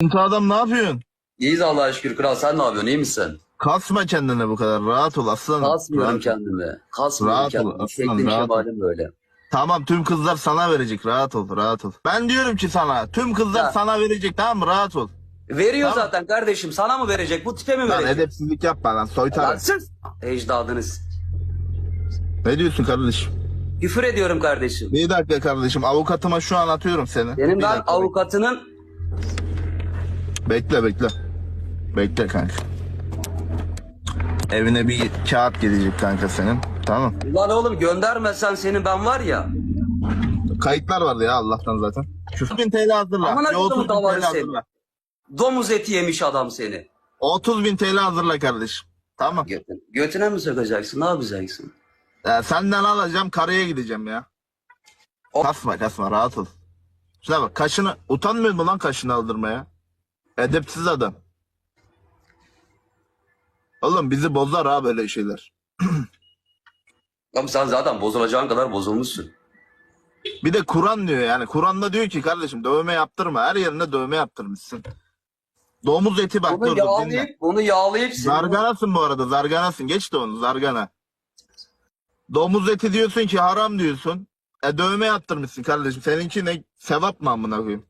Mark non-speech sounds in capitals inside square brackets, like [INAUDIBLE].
Kutu adam ne yapıyorsun? İyiyiz Allah'a şükür kral. Sen ne yapıyorsun? İyi misin? Kasma kendine bu kadar. Rahat ol aslanım. Kasmıyorum Rahat ol. kendimi. Kasmıyorum Rahat ol, kendimi. aslan, Şeklim rahat ol. şemalim böyle. Tamam tüm kızlar sana verecek. Rahat ol. Rahat ol. Ben diyorum ki sana tüm kızlar Ya. sana verecek tamam mı? Rahat ol. Veriyor Tamam. zaten kardeşim. Sana mı verecek? Bu tipe mi Lan verecek? edepsizlik yapma lan Lan soytarı. sus! Ecdadınız. Ne diyorsun kardeşim? Küfür ediyorum kardeşim. Bir dakika kardeşim avukatıma şu an atıyorum seni. Benim ben avukatının Bekle bekle. Bekle kanka. Evine bir kağıt gelecek kanka senin. Tamam. Lan oğlum göndermesen senin ben var ya. Kayıtlar vardı ya Allah'tan zaten. Şu bin TL hazırla. Amına Bir 30 koydum bin davarı TL seni. hazırla. Domuz eti yemiş adam seni. 30 bin TL hazırla kardeşim. Tamam. Götün- Götüne mi sokacaksın? Ne yapacaksın? Ya senden alacağım karaya gideceğim ya. Hop. Kasma kasma rahat ol. Şuna bak kaşını utanmıyor mu lan kaşını aldırmaya? Edepsiz adam. Oğlum bizi bozar ha böyle şeyler. [CLEARS THROAT] Oğlum sen zaten bozulacağın kadar bozulmuşsun. Bir de Kur'an diyor yani. Kur'an'da diyor ki kardeşim dövme yaptırma. Her yerine dövme yaptırmışsın. Domuz eti bak dur dur dinle. yağlayıp, bunu yağlayıp Zarganasın bu arada zarganasın. Geç de onu zargana. Domuz eti diyorsun ki haram diyorsun. E dövme yaptırmışsın kardeşim. Seninki ne sevap mı amına koyayım?